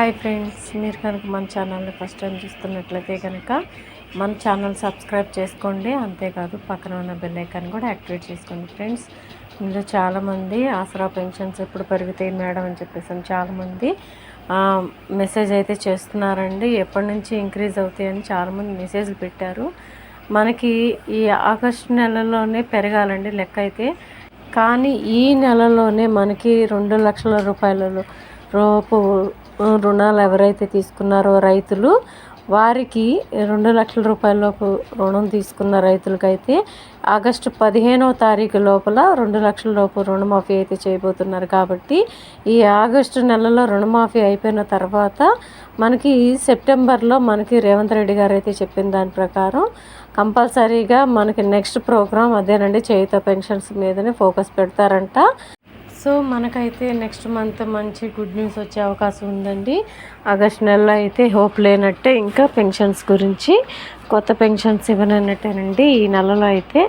Hi friends మీరు కనుక మన ఛానల్ని ఫస్ట్ టైం చూస్తున్నట్లయితే కనుక మన ఛానల్ సబ్స్క్రైబ్ చేసుకోండి. అంతేకాదు పక్కన ఉన్న బెల్ ఐకాన్ కూడా యాక్టివేట్ చేసుకోండి ఫ్రెండ్స్. ఇందులో చాలామంది ఆసరా పెన్షన్స్ ఎప్పుడు పెరుగుతాయి మేడం అని చెప్పేసి చాలామంది మెసేజ్ అయితే చేస్తున్నారండి. ఎప్పటి నుంచి ఇంక్రీజ్ అవుతాయని చాలామంది మెసేజ్లు పెట్టారు. మనకి ఈ ఆగస్టు నెలలోనే పెరగాలండి లెక్క అయితే. కానీ ఈ నెలలోనే మనకి రెండు లక్షల రూపాయలలో రుణాలు ఎవరైతే తీసుకున్నారో రైతులు వారికి రెండు లక్షల రూపాయల లోపు రుణం తీసుకున్న రైతులకైతే ఆగస్టు పదిహేనవ తారీఖు లోపల రెండు లక్షల లోపు రుణమాఫీ అయితే చేయబోతున్నారు. కాబట్టి ఈ ఆగస్టు నెలలో రుణమాఫీ అయిపోయిన తర్వాత మనకి సెప్టెంబర్లో మనకి రేవంత్ రెడ్డి గారు అయితే చెప్పిన దాని ప్రకారం కంపల్సరీగా మనకి నెక్స్ట్ ప్రోగ్రాం అదేనండి చేయుత పెన్షన్స్ మీదనే ఫోకస్ పెడతారంట. సో మనకైతే నెక్స్ట్ మంత్ మంచి గుడ్ న్యూస్ వచ్చే అవకాశం ఉందండి. ఆగస్ట్ నెలలో అయితే హోప్ లేనట్టే ఇంకా పెన్షన్స్ గురించి కొత్త పెన్షన్స్ ఇవ్వనన్నట్టేనండి. ఈ నెలలో అయితే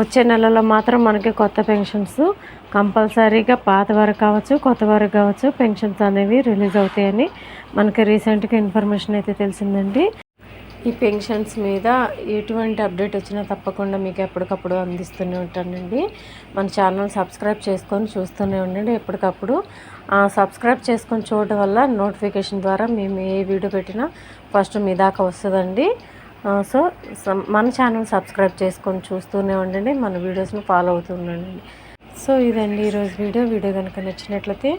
వచ్చే నెలలో మాత్రం మనకి కొత్త పెన్షన్స్ కంపల్సరీగా పాత వరకు కావచ్చు కొత్త వరకు కావచ్చు పెన్షన్స్ అనేవి రిలీజ్ అవుతాయని మనకి రీసెంట్గా ఇన్ఫర్మేషన్ అయితే తెలిసిందండి. ఈ పెన్షన్స్ మీద ఎటువంటి అప్డేట్ వచ్చినా తప్పకుండా మీకు ఎప్పటికప్పుడు అందిస్తూనే ఉంటానండి. మన ఛానల్ సబ్స్క్రైబ్ చేసుకొని చూస్తూనే ఉండండి. ఎప్పటికప్పుడు ఆ, సబ్స్క్రైబ్ చేసుకొని చూడడం వల్ల నోటిఫికేషన్ ద్వారా మేము ఏ వీడియో పెట్టినా ఫస్ట్ మీ దాకా వస్తుందండి. సో మన ఛానల్ సబ్స్క్రైబ్ చేసుకొని చూస్తూనే ఉండండి. మన వీడియోస్ని ఫాలో అవుతూ ఉండండి. సో ఇదండి ఈరోజు వీడియో. వీడియో కనుక నచ్చినట్లయితే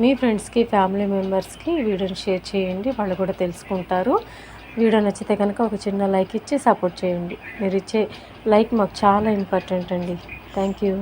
మీ ఫ్రెండ్స్కి ఫ్యామిలీ మెంబర్స్కి వీడియోని షేర్ చేయండి. వాళ్ళు కూడా తెలుసుకుంటారు. వీడియో నచ్చితే కనుక ఒక చిన్న లైక్ ఇచ్చి సపోర్ట్ చేయండి. మీరు ఇచ్చే లైక్ మాకు చాలా ఇంపార్టెంట్ అండి. Thank you.